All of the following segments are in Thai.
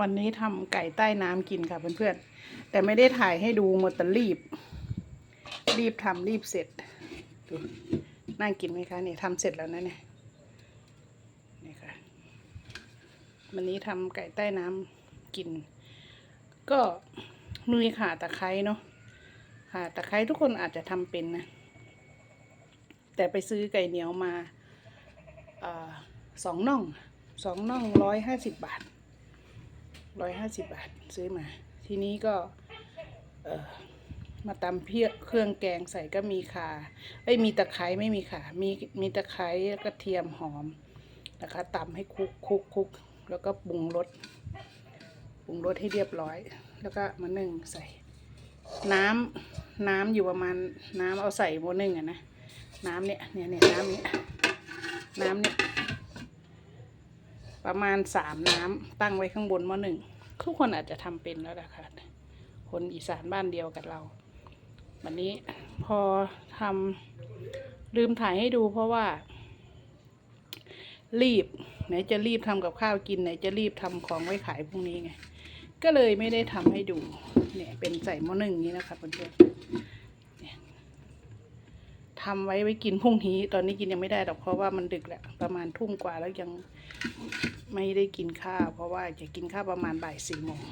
วันนี้ทำไก่ใต้น้ำกินค่ะเพื่อนๆ แต่ไม่ได้ถ่ายให้ดูหมดแต่รีบ รีบทำรีบเสร็จ ดูน่ากินไหมคะเนี่ยทำเสร็จแล้วนะเนี่ยนี่ค่ะ วันนี้ทำไก่ใต้น้ำกิน ก็มีข่าตะไคร้เนาะข่าตะไคร้ทุกคนอาจจะทำเป็นนะ แต่ไปซื้อไก่เหนียวมาสองน่องสองน่องร้อยห้าสิบบาท ร้อยห้าสิบบาทซื้อมา ทีนี้ก็เออมาตำเพียเครื่องแกงใส่ก็มีข่าเอ้มีตะไคร้ไม่มีข่ามีมีตะไคร้แล้วก็เทียมหอมนะคะตำให้คลุกคลุกคลุกแล้วก็ปรุงรสปรุงรสให้เรียบร้อย แล้วก็มานึ่งใส่ น้ำน้ำอยู่ประมาณน้ำเอาใส่โมนึ่งอะนะน้ำเนี่ยเนี่ยเนี่ยน้ำเนี่ยน้ำเนี่ย ประมาณสามน้ำตั้งไว้ข้างบนหม้อหนึ่งทุกคนอาจจะทำเป็นแล้วแหละคะคนอีสานบ้านเดียวกับเรา วันนี้พอทำลืมถ่ายให้ดูเพราะว่า รีบ ไหนจะรีบทำกับข้าวกินไหนจะรีบทำของไว้ขายพรุ่งนี้ไง ก็เลยไม่ได้ทำให้ดู เนี่ยเป็นใส่หม้อหนึ่งนี้นะคะเพื่อนๆ ทำไว้ไว้กินพรุ่งนี้ ตอนนี้กินยังไม่ได้หรอกเพราะว่ามันดึกแล้วประมาณทุ่มกว่าแล้วยังไม่ได้กินข้าวเพราะว่าจะกินข้าวประมาณบ่ายสี่โมง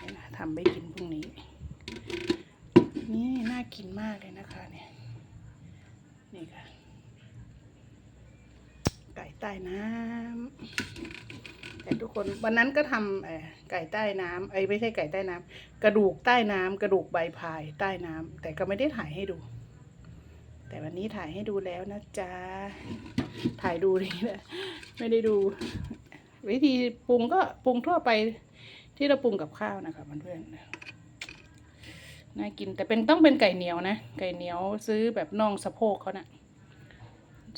นี่นะทำไว้กินพรุ่งนี้ นี่น่ากินมากเลยนะคะเนี่ยนี่ค่ะไก่ใต้น้ำแต่ทุกคนวันนั้นก็ทำเอ่อไก่ใต้น้ำไอ้ไม่ใช่ไก่ใต้น้ำกระดูกใต้น้ำกระดูกใบพายใต้น้ำแต่ก็ไม่ได้ถ่ายให้ดู แต่วันนี้ถ่ายให้ดูแล้วนะจ๊ะ ถ่ายดูนี่แหละไม่ได้ดู วิธีปรุงก็ปรุงทั่วไปที่เราปรุงกับข้าวนะคะเพื่อนๆน่ากินแต่เป็นต้องเป็นไก่เหนียวนะ ไก่เหนียวซื้อแบบน่องสะโพกเขานะ่ะ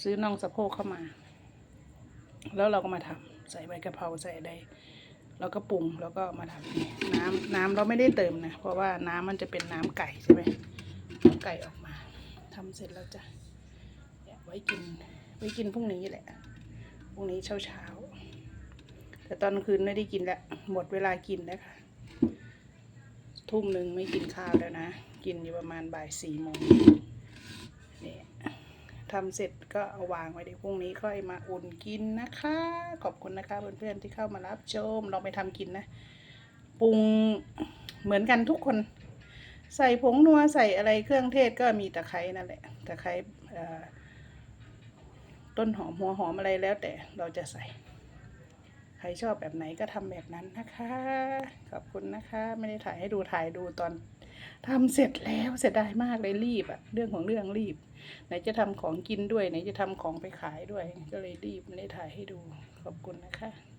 ซื้อน่องสะโพกเข้ามา แล้วเราก็มาทำใส่ใบกะเพราใส่อะไรแล้วก็ปรุงแล้วก็มาทำนี่น้ำน้ำเราไม่ได้เติมนะ เพราะว่าน้ำมันจะเป็นน้ำไก่ใช่ไหมไก่ออก ทำเสร็จแล้วจ้ะเนี่ยไว้กิน ไว้กินพรุ่งนี้แหละ พรุ่งนี้เช้าเช้า แต่ตอนคืนไม่ได้กินแล้ว หมดเวลากินแล้วค่ะ ทุ่มหนึ่งไม่กินข้าวแล้วนะ กินอยู่ประมาณบ่ายสี่โมงเนี่ยทำเสร็จก็เอาวางไว้เดี๋ยวพรุ่งนี้ค่อยมาอุ่นกินนะคะ ขอบคุณนะคะเพื่อนๆที่เข้ามารับชม ลองไปทำกินนะ ปรุงเหมือนกันทุกคน ใส่ผงนัวใส่อะไรเครื่องเทศก็มีตะไคร้นั่นแหละตะไคร้ต้นหอมหัวหอมอะไรแล้วแต่เราจะใส่ ใครชอบแบบไหนก็ทำแบบนั้นนะคะ ขอบคุณนะคะ ไม่ได้ถ่ายให้ดูถ่ายดูตอนทำเสร็จแล้วเสียดายมากเลยรีบอะเรื่องของเรื่องรีบ ไหนจะทำของกินด้วยไหนจะทำของไปขายด้วย ก็เลยรีบไม่ได้ถ่ายให้ดูขอบคุณนะคะ